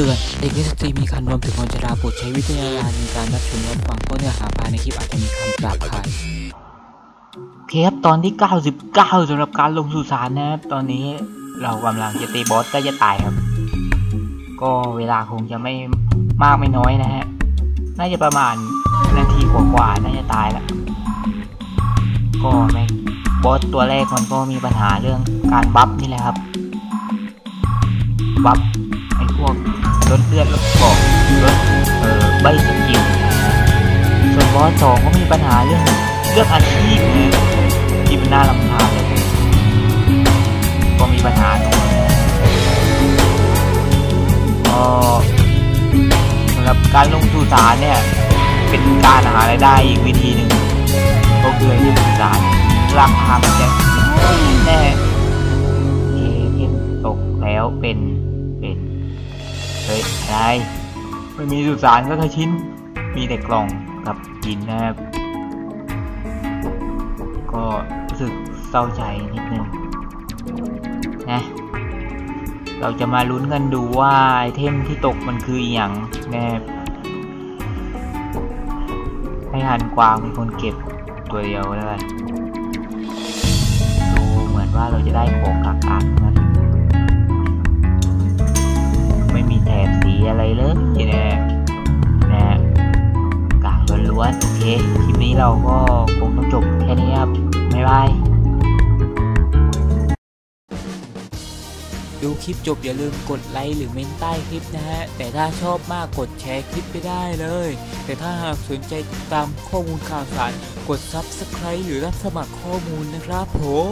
ตือนเด็กและสตรีมีคันรวมถึงคนชราโปรดใช้วิจารณญาณในการรับชมรับฟังเพราะเนื้อหาภายในคลิปอาจจะมีคำหยาบคายเคปตอนที่ 99สำหรับการลงสู่ศาลนะครับ ตอนนี้เรากำลังจะตีบอสใกล้จะตายครับ ก็เวลาคงจะไม่มากไม่น้อยนะฮะ น่าจะประมาณนาทีกว่าๆน่าจะตายแล้ว ก็แม่บอสตัวแรกมันก็มีปัญหาเรื่องการบัฟนี่แหละครับ บัฟไอ้พวก ลดเลือดลดเกราะลดเอ่อใบสกิลนส่วนบอสสองก็มีปัญหาเรื่องเรื่องอาชีพนะที่มันน่ารำคาญเลยก็มีปัญหาตรงนี้ก็สำหรับการลงสู่ศาลเนี่ยเป็นการหารายได้อีกวิธีหนึ่งก็คือที่สู่ศาลราคามันจะแน่ อะไร ไม่มีสุสานก็แค่ชิ้น มีแต่กล่องกับหินนะครับ ก็รู้สึกเศร้าใจนิดนึงนะเราจะมาลุ้นกันดูว่าไอเทมที่ตกมันคืออย่างแน่ให้หันกวางเป็นคนเก็บตัวเดียวเลยดูเหมือนว่าเราจะได้ของกากๆนะ เค คลิปนี้เราก็คงต้องจบแค่นี้ครับ บ๊ายบาย ดูคลิปจบอย่าลืมกดไลค์หรือเมนใต้คลิปนะฮะ แต่ถ้าชอบมากกดแชร์คลิปไปได้เลย แต่ถ้าหากสนใจติดตามข้อมูลข่าวสาร กด Subscribe หรือรับสมัครข้อมูลนะครับผม